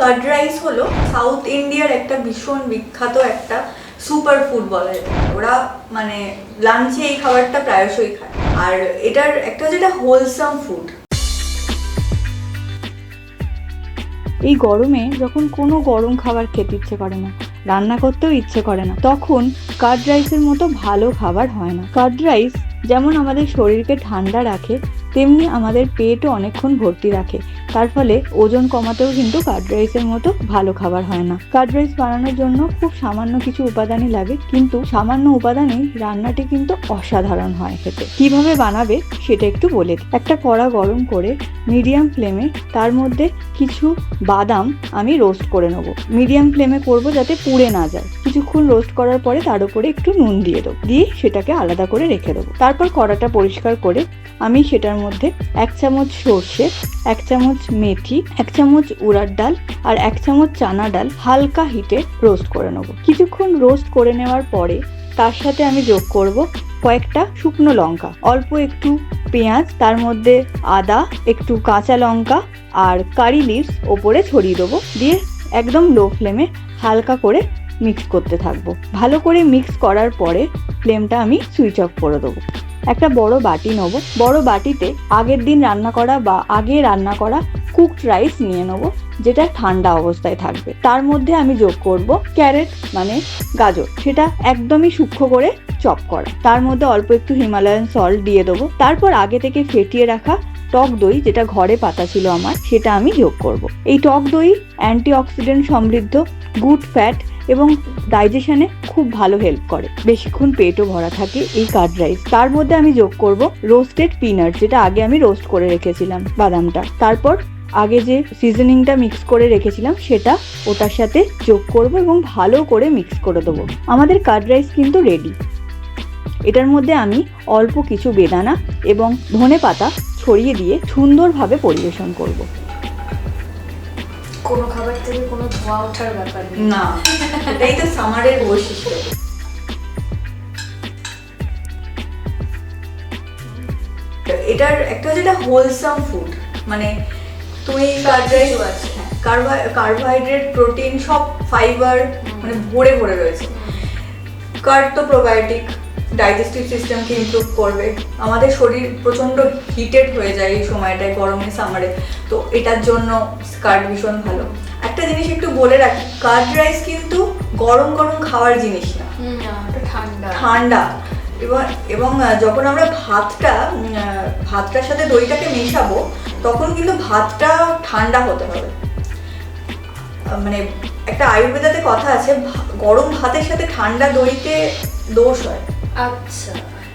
Card rice হলো south ইন্ডিয়ার একটা ভীষণ বিখ্যাত একটা সুপার ফুড বলা। পারে। ওরা মানে লাঞ্চে এই খাবারটা প্রায়শই খায়। আর এটার একটা যেটা হোলসাম ফুড এই গরমে যখন কোনো গরম খাবার খেতে ইচ্ছে করে না, রান্না করতেও ইচ্ছে করে না, তখন কার্ড রাইসের মতো ভালো খাবার হয় না। কার্ড রাইস যেমন আমাদের শরীরকে ঠান্ডা রাখে, তেমনি আমাদের পেটও অনেকক্ষণ ভর্তি রাখে। তার ফলে ওজন কমাতেও কিন্তু কার্ড রাইসের মতো ভালো খাবার হয় না। কার্ড রাইস বানানোর জন্য খুব সামান্য কিছু উপাদানই লাগে, কিন্তু সামান্য উপাদানেই রান্নাটি কিন্তু অসাধারণ হয় খেতে। কীভাবে বানাবে সেটা একটু বলে। একটা কড়া গরম করে মিডিয়াম ফ্লেমে তার মধ্যে কিছু বাদাম আমি রোস্ট করে নেব। মিডিয়াম ফ্লেমে করব যাতে পুড়ে না যায়। কিছুক্ষণ রোস্ট করার পরে তার উপরে একটু নুন দিয়ে দেবো। দিয়ে সেটাকে আলাদা করে রেখে দেবো। তারপর কড়াটা পরিষ্কার করে আমি সেটার মধ্যে এক চামচ সর্ষে, এক চামচ মেথি, এক চামচ উড়ার ডাল আর এক চামচ চানা ডাল হালকা হিটে রোস্ট করে নেব। কিছুক্ষণ রোস্ট করে নেওয়ার পরে তার সাথে আমি যোগ করব কয়েকটা শুকনো লঙ্কা। অল্প একটু পেঁয়াজ, তার মধ্যে আদা, একটু কাঁচা লঙ্কা আর কারি লিভস ওপরে ছড়িয়ে দেবো। দিয়ে একদম লো ফ্লেমে হালকা করে মিক্স করতে থাকব। ভালো করে মিক্স করার পরে ফ্লেমটা আমি সুইচ অফ করে দেবো। একটা বড় বাটি নেব। বড় বাটিতে আগের দিন রান্না করা বা আগে রান্না করা কুকড রাইস নিয়ে নেব, যেটা ঠান্ডা অবস্থায় থাকবে। তার মধ্যে আমি যোগ করব ক্যারেট মানে গাজর। সেটা একদমই সূক্ষ্ম করে চপ করা। তার মধ্যে অল্প একটু হিমালয়ান সল্ট দিয়ে দেবো। তারপর আগে থেকে ফেটিয়ে রাখা টক দই, যেটা ঘরে পাতা ছিল আমার, সেটা আমি যোগ করব। এই টক দই অ্যান্টিঅক্সিডেন্ট সমৃদ্ধ গুড ফ্যাট এবং ডাইজেশনে খুব ভালো হেল্প করে। বেশিক্ষণ পেটও ভরা থাকে এই কার্ড রাইস তার মধ্যে আমি যোগ করব রোস্টেড পিনাট যেটা আগে আমি রোস্ট করে রেখেছিলাম বাদামটা। তারপর আগে যে সিজনিংটা মিক্স করে রেখেছিলাম, সেটা ওটার সাথে যোগ করব এবং ভালো করে মিক্স করে দেবো। আমাদের কার্ড রাইস কিন্তু রেডি এটার মধ্যে আমি অল্প কিছু বেদানা এবং ধনে পাতা ছড়িয়ে দিয়ে সুন্দরভাবে পরিবেশন করব। কোনো খাবার থেকে কোনো ধোয়া ওঠার ব্যাপার নেই। না এটাই তো সামারের বৈশিষ্ট্য। এটার একটা যেটা হোলসাম ফুড মানে তুমি কার্বোহাইড্রেট প্রোটিন সব ফাইবার মানে ভরে ভরে রয়েছে। কার্ড তো প্রোবায়োটিক ডাইজেস্টিভ সিস্টেমকে ইমপ্রুভ করবে। আমাদের শরীর প্রচণ্ড হিটেড হয়ে যায় এই সময়টায় গরমে সামারে তো এটার জন্য কার্ড ভীষণ ভালো। একটা জিনিস একটু বলে রাখি কার্ড রাইস কিন্তু গরম গরম খাওয়ার জিনিস না। ঠান্ডা। ঠান্ডা। এবং এবং যখন আমরা ভাতটা ভাতটার সাথে দইটাকে মেশাবো তখন কিন্তু ভাতটা ঠান্ডা হতে হবে। মানে একটা আয়ুর্বেদাতে কথা আছে গরম ভাতের সাথে ঠান্ডা দইতে দোষ হয়। আচ্ছা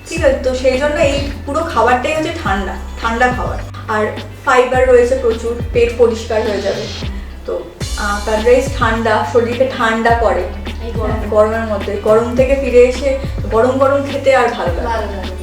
ঠিক আছে তো সেই জন্য এই পুরো খাবারটাই হচ্ছে ঠান্ডা ঠান্ডা খাবার। আর ফাইবার রয়েছে প্রচুর পেট পরিষ্কার হয়ে যাবে। তো তার রাইস ঠান্ডা শরীরকে ঠান্ডা করে। গরমের মধ্যে। গরম থেকে ফিরে এসে গরম গরম খেতে আর ভালো লাগে